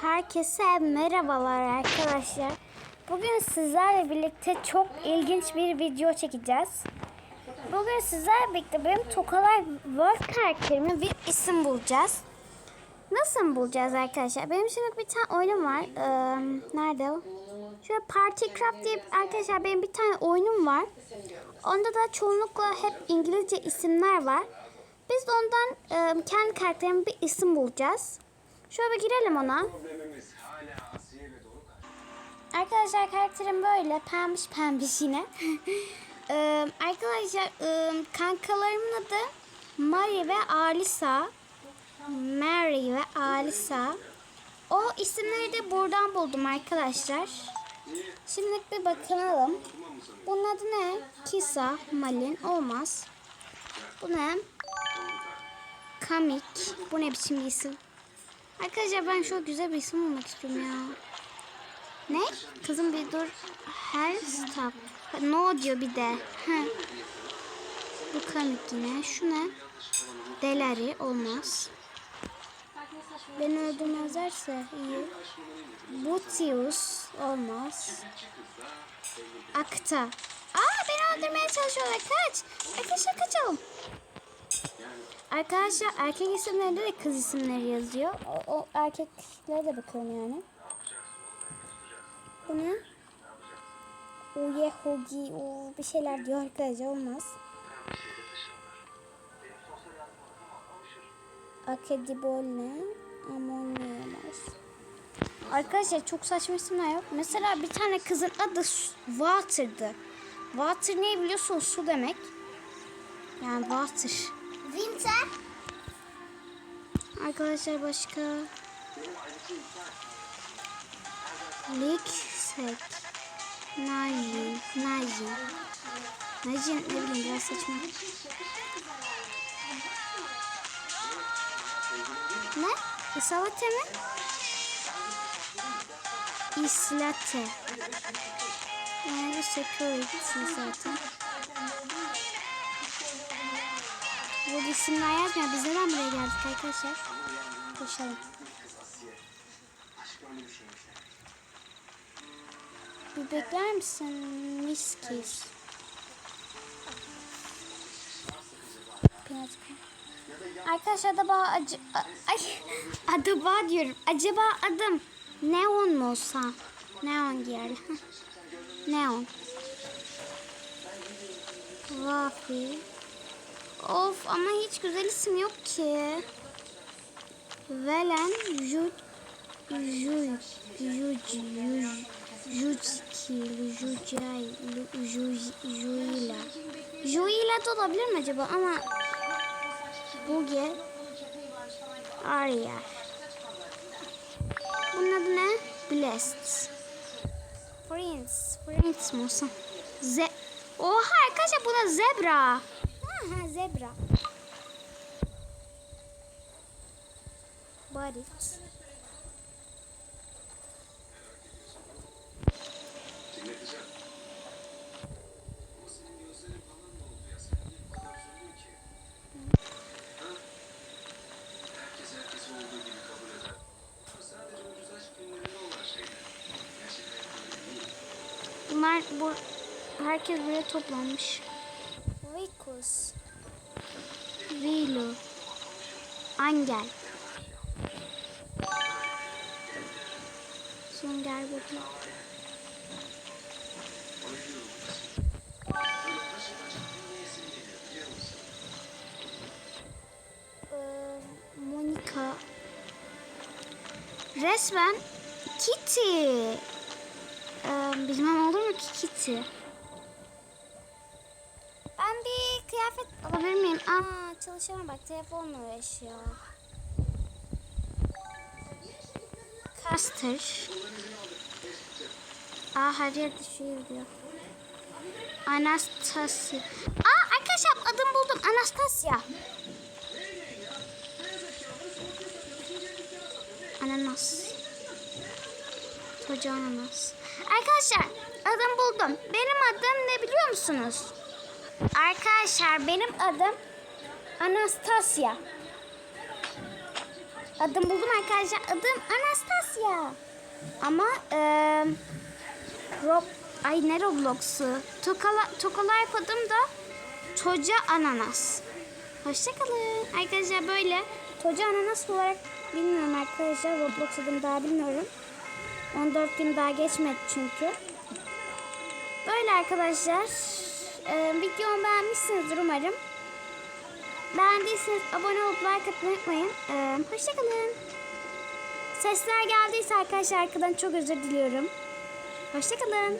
Herkese merhabalar arkadaşlar. Bugün sizlerle birlikte çok ilginç bir video çekeceğiz. Bugün sizlerle birlikte benim Tokalar World karakterime bir isim bulacağız. Nasıl bulacağız arkadaşlar? Benim şimdi bir tane oyunum var. Ee, nerede o? Şöyle Party Craft diye arkadaşlar benim bir tane oyunum var. Onda da çoğunlukla hep İngilizce isimler var. Biz de ondan e, kendi karakterime bir isim bulacağız. Şöyle bir girelim ona. Arkadaşlar karakterim böyle pembiş pembiş yine. Ee, arkadaşlar e, kankalarımın adı Mari ve Alisa. Mary ve Alisa. O isimleri de buradan buldum arkadaşlar. Şimdi bir bakalım. Bunun adı ne? Kisa, Malin olmaz. Bu ne? Kamik. Bu ne biçim bir isim? Arkadaşlar ben şu güzel bir isim bulmak istiyorum ya. Ne? Kızım bir dur. Her stop. No diyor bir de. Heh. Bu kamik yine. Şu ne? Delari olmaz. Beni öldürmezlerse iyi. Butius olmaz. Akta. Aa beni öldürmeye çalışıyorlar. Kaç. Arkadaşlar kaçalım. Arkadaşlar erkek isimlerinde de kız isimleri yazıyor. O, o erkeklere de bakalım yani. Bu ne? Uye hogi o bir şeyler diyor arkadaşlar olmaz. Akedibol ne? Amonya olmaz. Arkadaşlar çok saçma isimler yok. Mesela bir tane kızın adı Water'dı. Water ne biliyorsun? Su demek. Yani water. Winter. Arkadaşlar başka Liksek Najin Najin Najin ne bileyim biraz saçma. Ne? Isalate mi? İslate. Yani security zaten Bu isimler yazmıyor. Biz neden buraya geldik arkadaşlar? Koşalım. bir bekler misin? Miskis. Arkadaşlar acaba acı... Ay, acaba diyorum. Acaba adım Neon mu olsa? Neon giyer. Neon. Wafi. Of ama hiç güzel isim yok ki. Velen Jut Juj Juj Juj Jujki Jujay Juj Juila Juila da olabilir mi acaba ama Buge Arya Bunun adı ne? Blessed Prince Prince mi olsa? Ze Oha arkadaşlar bu da zebra. Aha zebra. Barit. Ha? Bunlar bu herkes buraya toplanmış. Vikus. Vilo. Angel. Biliyor musun? Ee, Monica. Resmen Kitty. Ee, bilmem olur mu ki Kitty? Kıyafet alabilir miyim? Aa çalışamam bak telefonla uğraşıyor. Caster. Aa her yer düşüyor diyor. Anastasia. Aa arkadaşlar adım buldum. Anastasia. Ananas. Koca ananas. Arkadaşlar adım buldum. Benim adım ne biliyor musunuz? Arkadaşlar benim adım Anastasia. Adım buldum arkadaşlar. Adım Anastasia. Ama eee Rob Ay ne Roblox'u? Tokala, Tokalife adım da Çoca Ananas. Hoşçakalın. Arkadaşlar böyle Çoca Ananas olarak bilmiyorum arkadaşlar. Roblox adım daha bilmiyorum. 14 gün daha geçmedi çünkü. Böyle arkadaşlar. Ee, videomu beğenmişsinizdir umarım. Beğendiyseniz abone olup like atmayı unutmayın. Ee, hoşçakalın. Sesler geldiyse arkadaşlar arkadan çok özür diliyorum. Hoşçakalın.